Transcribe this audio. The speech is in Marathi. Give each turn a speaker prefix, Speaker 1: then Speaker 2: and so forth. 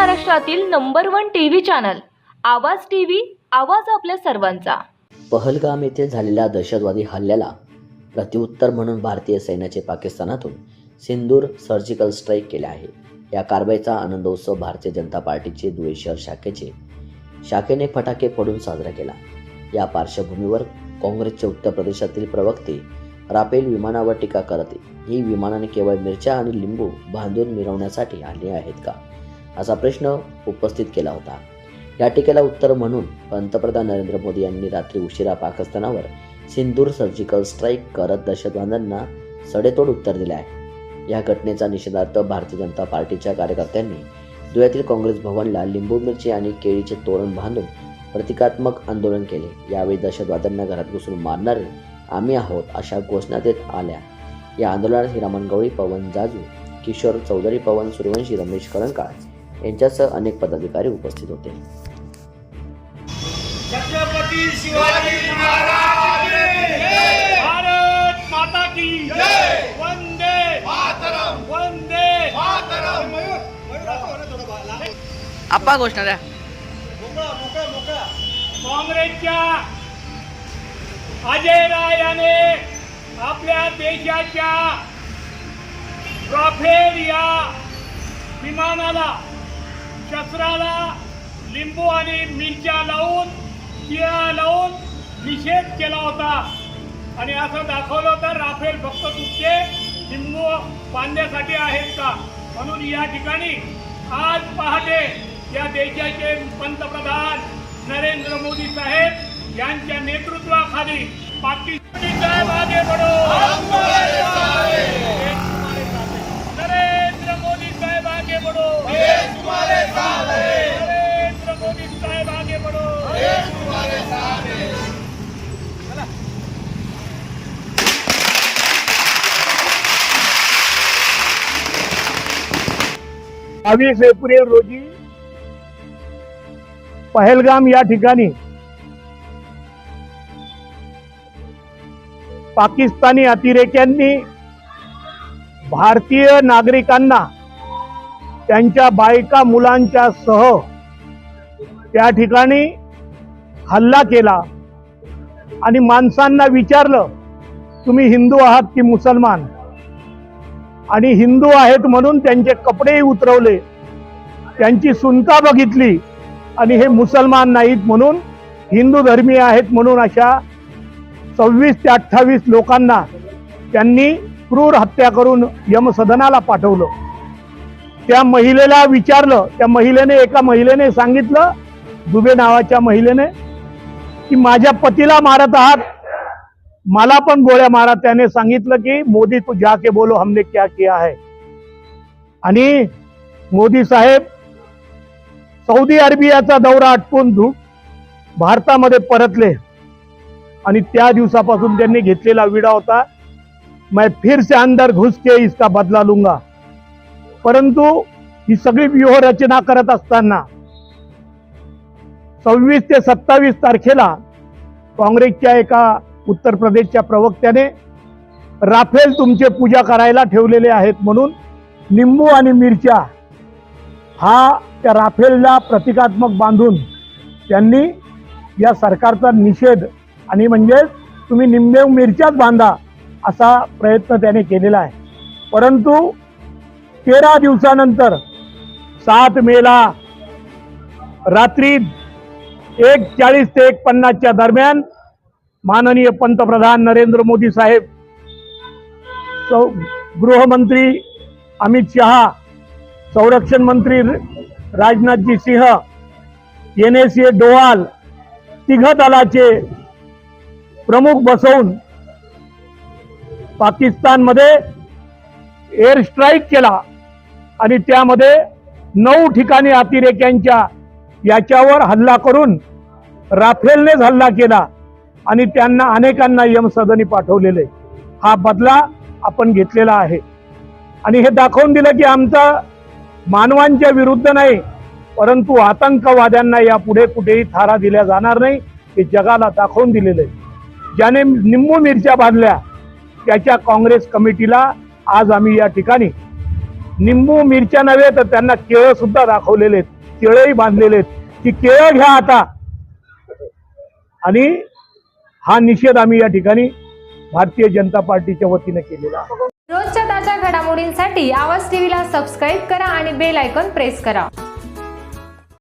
Speaker 1: महाराष्ट्रातील number one T V channel Awaaz TV Awaaz आपल्या सर्वांचा.
Speaker 2: पहलगाम येथे झालेल्या दहशतवादी हल्ल्याला प्रत्युत्तर म्हणून भारतीय सैन्याचे पाकिस्तानातून सिंदूर सर्जिकल स्ट्राईक केले आहे. या कारवाईचा आनंदोत्सव भारतीय जनता पार्टीचे धुळे शहर शाखेचे शाखेने फटाके फोडून साजरा केला. या पार्श्वभूमीवर काँग्रेसचे उत्तर प्रदेशातील प्रवक्ते राफेल विमानावर टीका करत ही विमानाने केवळ मिरच्या आणि लिंबू बांधून मिरवण्यासाठी आली आहेत का? असा प्रश्न उपस्थित केला होता. या टीकेला उत्तर म्हणून पंतप्रधान नरेंद्र मोदी यांनी रात्री उशिरा पाकिस्तानावर सिंदूर सर्जिकल स्ट्राईक करत दहशतवाद्यांना सडेतोड उत्तर दिले आहे. या घटनेचा निषेधार्थ भारतीय जनता पार्टीच्या कार्यकर्त्यांनी धुळ्यातील काँग्रेस भवनला लिंबू मिरची आणि केळीचे तोरण बांधून प्रतिकात्मक आंदोलन केले. यावेळी दहशतवाद्यांना घरात घुसून मारणारे आम्ही आहोत अशा घोषणा देत आल्या. या आंदोलनात हिरामन गवळी पवन जाजू किशोर चौधरी पवन सूर्यवंशी रमेश करणकाळ यांच्यासह अनेक पदाधिकारी उपस्थित होते.
Speaker 3: छत्रपती शिवाजी महाराज भारत माता की वंदे मातरम! वंदे मातरम!
Speaker 4: आप्पा घोषणा द्या.
Speaker 3: काँग्रेसच्या अजय राय याने आपल्या देशाच्या राफेल या विमानाला शस्त्राला लिंबू आणि मिरच्या लावून तिळा लावून निषेध केला होता. आणि असं दाखवलं होतं राफेल फक्त तुमचे लिंबू बांधण्यासाठी आहेत का? म्हणून या ठिकाणी आज पहाटे या देशाचे पंतप्रधान नरेंद्र मोदी साहेब यांच्या नेतृत्वाखाली पाकिस्तानी साहेब आगे बढो. बावीस एप्रिल रोजी पहलगाम या ठिकाणी पाकिस्तानी अतिरेक्यांनी भारतीय नागरिकांना त्यांच्या बायका मुलांच्या सह त्या ठिकाणी हल्ला केला आणि माणसांना विचारलं तुम्ही हिंदू आहात की मुसलमान? आणि हिंदू आहेत म्हणून त्यांचे कपडेही उतरवले. त्यांची सुनका बघितली आणि हे मुसलमान नाहीत म्हणून हिंदू धर्मीय आहेत म्हणून अशा सव्वीस ते अठ्ठावीस लोकांना त्यांनी क्रूर हत्या करून यमसदनाला पाठवलं. त्या महिलेला विचारलं त्या महिलेने एका महिलेने सांगितलं दुबे नावाच्या महिलेने की माझ्या पतीला मारत आहात. मला पण गोळ्या मारा. त्याने सांगितलं की मोदी तू जाके बोलो हमने क्या किया है. आणि मोदी साहेब सौदी अरेबियाचा दौरा आटपून धू भारतामध्ये परतले. आणि त्या दिवसापासून त्यांनी घेतलेला विडा होता मैं फिर से अंदर घुस के इसका बदला लूंगा. परंतु ही सगळी व्यूह रचना करत असताना सव्वीस ते सत्तावीस तारखेला काँग्रेसच्या एका उत्तर प्रदेशच्या प्रवक्त्याने राफेल तुमचे पूजा करायला ठेवलेले आहेत म्हणून निंबू आणि मिरच्या हा त्या राफेलला प्रतिकात्मक बांधून त्यांनी या सरकारचा निषेध आणि म्हणजे तुम्ही निंबे मिरच्याच बांधा असा प्रयत्न त्याने केलेला आहे. परंतु तेरा दिवसानंतर सात मेला रात्री एक चाळीस ते एक पन्नासच्या दरम्यान माननीय पंतप्रधान नरेंद्र मोदी साहेब सौ गृहमंत्री अमित शहा संरक्षण मंत्री Rajnathji Singh N S A Doval तिघ दलाचे प्रमुख बसवून पाकिस्तानमध्ये एअर स्ट्राईक केला आणि त्यामध्ये नऊ ठिकाणी अतिरेक्यांच्या याच्यावर हल्ला करून राफेलनेच हल्ला केला. आणि त्यांना अनेकांना यमसदनी पाठवलेले. हा बदला आपण घेतलेला आहे. आणि हे दाखवून दिलं की आमचा मानवांच्या विरुद्ध नाही परंतु आतंकवाद्यांना यापुढे कुठेही थारा दिल्या जाणार नाही हे जगाला दाखवून दिलेलं आहे. ज्याने निंबू मिरच्या बांधल्या त्याच्या काँग्रेस कमिटीला आज आम्ही या ठिकाणी निंबू मिरच्या नव्हे तर त्यांना केळं सुद्धा दाखवलेले आहेत केळंही बांधलेले आहेत. की केळं घ्या आता. आणि हा निषेध आम्ही या ठिकाणी भारतीय जनता पार्टीच्या वतीनं केलेला
Speaker 4: रोजच्या ताज्या घडामोडींसाठी आवाज टीव्हीला सबस्क्राईब करा आणि बेल आयकॉन प्रेस करा.